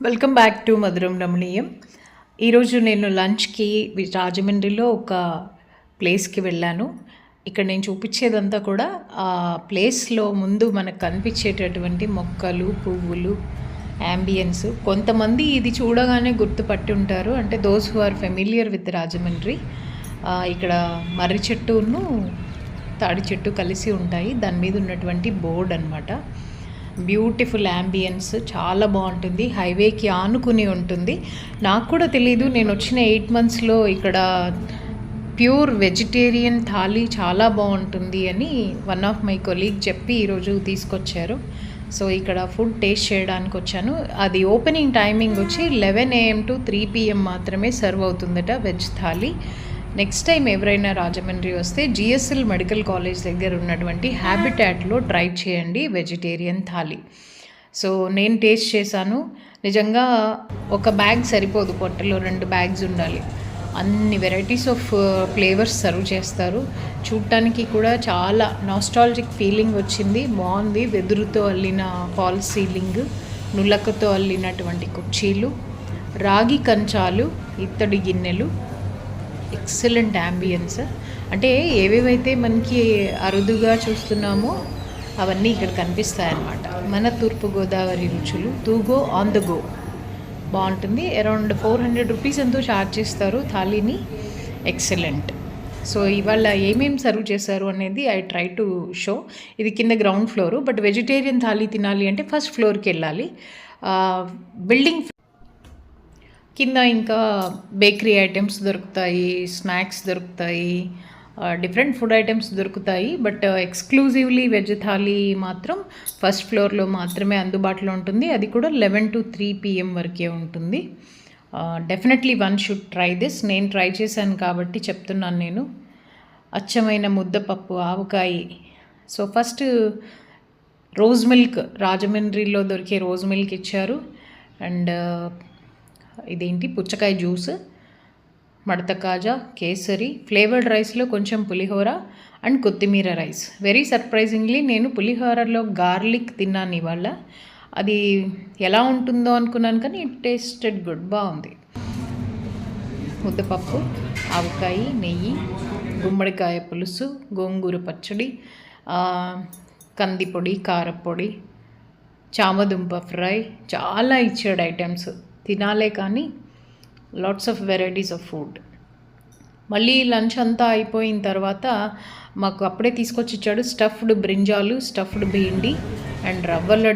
Welcome back to మధురం రమణీయం ఈరోజు నేను లంచ్కి రాజమండ్రిలో ఒక ప్లేస్కి వెళ్ళాను. ఇక్కడ నేను చూపించేదంతా కూడా ఆ ప్లేస్లో ముందు మనకు కనిపించేటటువంటి మొక్కలు పువ్వులు యాంబియన్స్ కొంతమంది ఇది చూడగానే గుర్తుపట్టి ఉంటారు. అంటే those who are familiar with Rajahmundry ఇక్కడ మర్రి చెట్టును తాడి చెట్టు కలిసి ఉంటాయి. దాని మీద ఉన్నటువంటి బోర్డ్ అనమాట బ్యూటిఫుల్ యాంబియన్స్ చాలా బాగుంటుంది. హైవేకి ఆనుకుని ఉంటుంది. నాకు కూడా తెలియదు నేను వచ్చిన ఎయిట్ మంత్స్లో ఇక్కడ ప్యూర్ వెజిటేరియన్ థాలీ చాలా బాగుంటుంది అని వన్ ఆఫ్ మై కొలీగ్ చెప్పి ఈరోజు తీసుకొచ్చారు. సో ఇక్కడ ఫుడ్ టేస్ట్ చేయడానికి వచ్చాను. అది ఓపెనింగ్ టైమింగ్ వచ్చి eleven AM to three PM మాత్రమే సర్వ్ అవుతుందట వెజ్ థాలీ. నెక్స్ట్ టైం ఎవరైనా రాజమండ్రి వస్తే జిఎస్ఎల్ మెడికల్ కాలేజ్ దగ్గర ఉన్నటువంటి హ్యాబిటాట్లో ట్రై చేయండి వెజిటేరియన్ థాలీ సో నేను టేస్ట్ చేశాను. నిజంగా ఒక బ్యాగ్ సరిపోదు పొట్టలో రెండు బ్యాగ్స్ ఉండాలి. అన్ని వెరైటీస్ ఆఫ్ ఫ్లేవర్స్ సర్వ్ చేస్తారు. చూడటానికి కూడా చాలా నాస్టాలజిక్ ఫీలింగ్ వచ్చింది. బాగుంది. వెదురుతో అల్లిన ఫాల్ సీలింగ్ నులకతో అల్లినటువంటి కుర్చీలు రాగి కంచాలు ఇత్తడి గిన్నెలు ఎక్సలెంట్ యాంబియన్స్ అంటే ఏవేవైతే మనకి అరుదుగా చూస్తున్నామో అవన్నీ ఇక్కడ కనిపిస్తాయి అన్నమాట మన తూర్పుగోదావరి రుచులు తూగో ఆన్ ద గో బాగుంటుంది. అరౌండ్ ఫోర్ హండ్రెడ్ రూపీస్ ఎంతో ఛార్జ్ చేస్తారు థాలీని. ఎక్సలెంట్ సో ఇవాళ ఏమేమి సర్వ్ చేశారు అనేది ఐ ట్రై టు షో ఇది కింద ground floor but vegetarian thali తినాలి అంటే ఫస్ట్ ఫ్లోర్కి వెళ్ళాలి. Uh, బిల్డింగ్ కింద ఇంకా బేకరీ ఐటమ్స్ దొరుకుతాయి స్నాక్స్ దొరుకుతాయి డిఫరెంట్ ఫుడ్ ఐటమ్స్ దొరుకుతాయి బట్ ఎక్స్క్లూజివ్లీ వెజ్ థాలీ మాత్రం ఫస్ట్ ఫ్లోర్లో మాత్రమే అందుబాటులో ఉంటుంది. అది కూడా లెవెన్ టు త్రీ పిఎం వరకే ఉంటుంది. Definitely one should try this. నేను ట్రై చేశాను కాబట్టి చెప్తున్నాను నేను. అచ్చమైన ముద్దపప్పు ఆవకాయ. సో ఫస్ట్ రోజ్ మిల్క్ రాజమండ్రిలో దొరికే రోజ్ మిల్క్ ఇచ్చారు. అండ్ ఇదేంటి? పుచ్చకాయ జ్యూస్ మడత కాజా కేసరి ఫ్లేవర్డ్ రైస్లో కొంచెం పులిహోర అండ్ కొత్తిమీర రైస్. వెరీ సర్ప్రైజింగ్లీ నేను పులిహోరలో గార్లిక్ తిన్నాను ఇవాళ. అది ఎలా ఉంటుందో అనుకున్నాను కానీ ఇట్ టేస్టెడ్ గుడ్ బాగుంది. ముద్దపప్పు ఆవకాయ నెయ్యి గుమ్మడికాయ పులుసు గోంగూర పచ్చడి కందిపొడి కారపొడి చామదుంప ఫ్రై చాలా ఇచ్చాడు ఐటమ్స్. తినాలే కానీ lots of varieties of food మళ్ళీ లంచ్ అంతా అయిపోయిన తర్వాత మాకు అప్పుడే తీసుకొచ్చి ఇచ్చాడు stuffed brinjal stuffed bhindi and rava laddu.